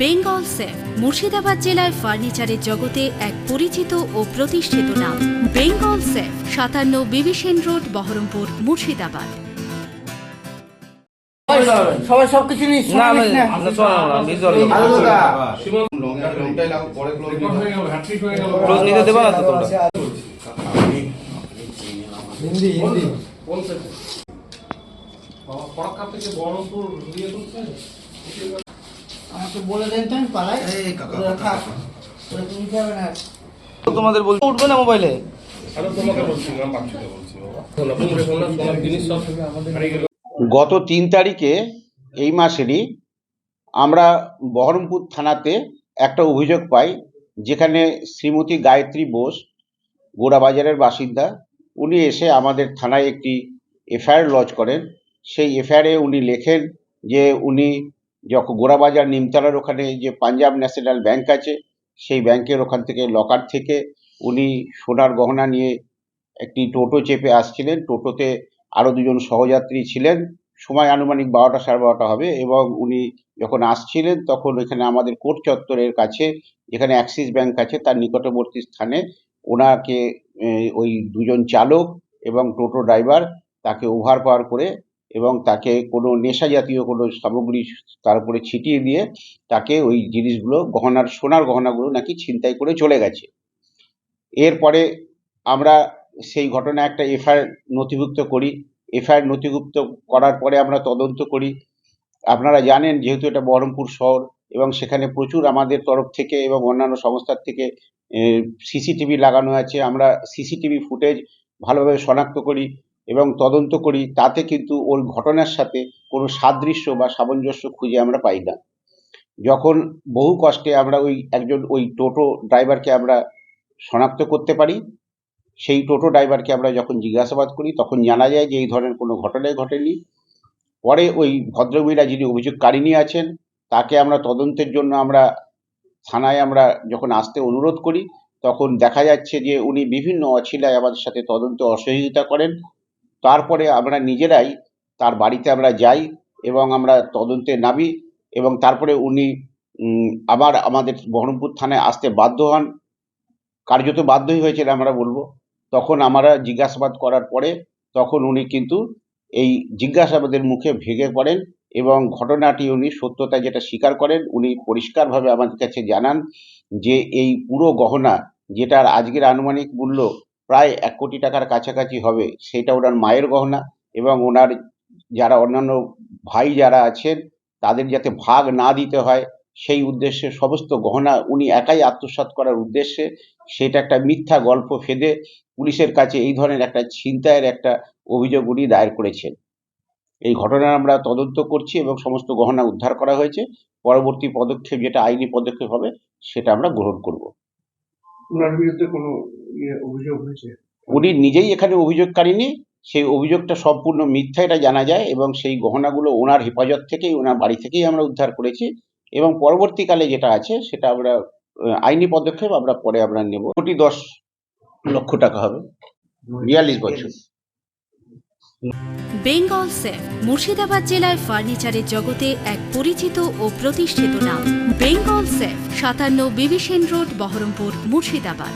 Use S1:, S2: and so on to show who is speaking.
S1: Bengal safe Murshidabad জেলায় ফার্নিচারের জগতে এক পরিচিত ও প্রতিষ্ঠিত নাম। বেঙ্গল সেফ সাতান্ন বিবিসেন রোড বহরমপুর মুর্শিদাবাদ।
S2: সবাই সবকিছু নিস
S3: না আমি আমরা চলো না ভিজুয়াল
S2: আলু দাদা
S3: ক্লোজ নিতে দেবা না তো তোমরা?
S2: হিন্দি হিন্দি। আমাকে বলে দেন তো আমি পালাই থাক। ওরা তুমি যাবে না?
S3: তোমাদের বলছি উঠবে না মোবাইলে
S4: গত তিন তারিখে এই মাসেরই আমরা বহরমপুর থানাতে একটা অভিযোগ পাই যেখানে শ্রীমতী গায়ত্রী বোস গোড়াবাজারের বাসিন্দা উনি এসে আমাদের থানায় একটি এফআইআর লজ করেন। সেই এফআইআরে উনি লেখেন যে উনি যখন গোড়াবাজার নিমতলার ওখানে যে পাঞ্জাব ন্যাশনাল ব্যাংক আছে, সেই ব্যাংকের ওখান থেকে লকার থেকে উনি সোনার গহনা নিয়ে একটি টোটো চেপে আসছিলেন। টোটোতে আরও দুজন সহযাত্রী ছিলেন। সময় আনুমানিক বারোটা সাড়ে বারোটা হবে এবং উনি যখন আসছিলেন তখন এখানে আমাদের কোর্ট চত্বরের কাছে, যেখানে অ্যাক্সিস ব্যাংক আছে, তার নিকটবর্তী স্থানে ওনাকে ওই দুজন চালক এবং টোটো ড্রাইভার তাকে ওভারপাওয়ার করে এবং তাকে কোনো নেশা জাতীয় কোনো সামগ্রী তার উপরে ছিটিয়ে দিয়ে তাকে ওই জিনিসগুলো, গহনার, সোনার গহনাগুলো নাকি ছিনতাই করে চলে গেছে। এরপরে আমরা সেই ঘটনা একটা এফআইআর নথিভুক্ত করি। এফআইআর নথিভুক্ত করার পরে আমরা তদন্ত করি। আপনারা জানেন যেহেতু এটা বহরমপুর শহর এবং সেখানে প্রচুর আমাদের তরফ থেকে এবং অন্যান্য সংস্থার থেকে সিসিটিভি লাগানো আছে। আমরা সিসিটিভি ফুটেজ ভালোভাবে শনাক্ত করি। এবং তদন্ত করি, তাতে কিন্তু ওই ঘটনার সাথে কোনো সাদৃশ্য বা সামঞ্জস্য খুঁজে আমরা পাই না। যখন বহু কষ্টে আমরা ওই একজন ওই টোটো ড্রাইভারকে আমরা শনাক্ত করতে পারি, সেই টোটো ড্রাইভারকে আমরা যখন জিজ্ঞাসাবাদ করি, তখন জানা যায় যে এই ধরনের কোনো ঘটনাই ঘটেনি। পরে ওই ভদ্রমহিলা যিনি অভিযোগকারিণী আছেন, তাকে আমরা তদন্তের জন্য আমরা থানায় আমরা যখন আসতে অনুরোধ করি, তখন দেখা যাচ্ছে যে উনি বিভিন্ন অছিলায় আমাদের সাথে তদন্তে অসহযোগিতা করেন। তারপরে আমরা নিজেরাই তার বাড়িতে আমরা যাই এবং আমরা তদন্তে নামি এবং তারপরে উনি আবার আমাদের বহরমপুর থানায় আসতে বাধ্য হন। কার্যত বাধ্যই হয়েছেন আমরা বলব। তখন আমরা জিজ্ঞাসাবাদ করার পরে তখন উনি কিন্তু এই জিজ্ঞাসাবাদের মুখে ভেঙে পড়েন এবং ঘটনাটি উনি সত্যতা যেটা স্বীকার করেন, উনি পরিষ্কারভাবে আমাদের কাছে জানান যে এই পুরো গহনা যেটার আজকের আনুমানিক মূল্য প্রায় এক কোটি টাকার কাছাকাছি হবে, সেটা ওনার মায়ের গহনা এবং ওনার যারা অন্যান্য ভাই যারা আছেন, তাদের যাতে ভাগ না দিতে হয়, সেই উদ্দেশ্যে সমস্ত গহনা উনি একাই আত্মসাৎ করার উদ্দেশ্যে সেটা একটা মিথ্যা গল্প ফেদে পুলিশের কাছে এই ধরনের একটা ছিনতাইয়ের একটা অভিযোগ উনি দায়ের করেছেন। এই ঘটনার আমরা তদন্ত করছি এবং সমস্ত গহনা উদ্ধার করা হয়েছে। পরবর্তী পদক্ষেপ যেটা আইনি পদক্ষেপ হবে, সেটা আমরা গ্রহণ করব।
S5: ওনার বিরুদ্ধে কোনো অভিযোগ হয়েছে।
S4: উনি নিজেই এখানে অভিযোগকারিনী সেই অভিযোগটা সম্পূর্ণ মিথ্যা এটা জানা যায় এবং সেই গহনাগুলো ওনার হেফাজত থেকেই ওনার বাড়ি থেকেই আমরা উদ্ধার করেছি এবং পরবর্তীকালে যেটা আছে সেটা আমরা আইনি পদক্ষেপ আমরা পরে আমরা নেব। কোটি দশ লক্ষ টাকা হবে। বিয়াল্লিশ বছর।
S1: বেঙ্গল সেফ মুর্শিদাবাদ জেলায় ফার্নিচারের জগতে এক পরিচিত ও প্রতিষ্ঠিত নাম। বেঙ্গল সেফ সাতান্ন বিবিসেন রোড বহরমপুর মুর্শিদাবাদ।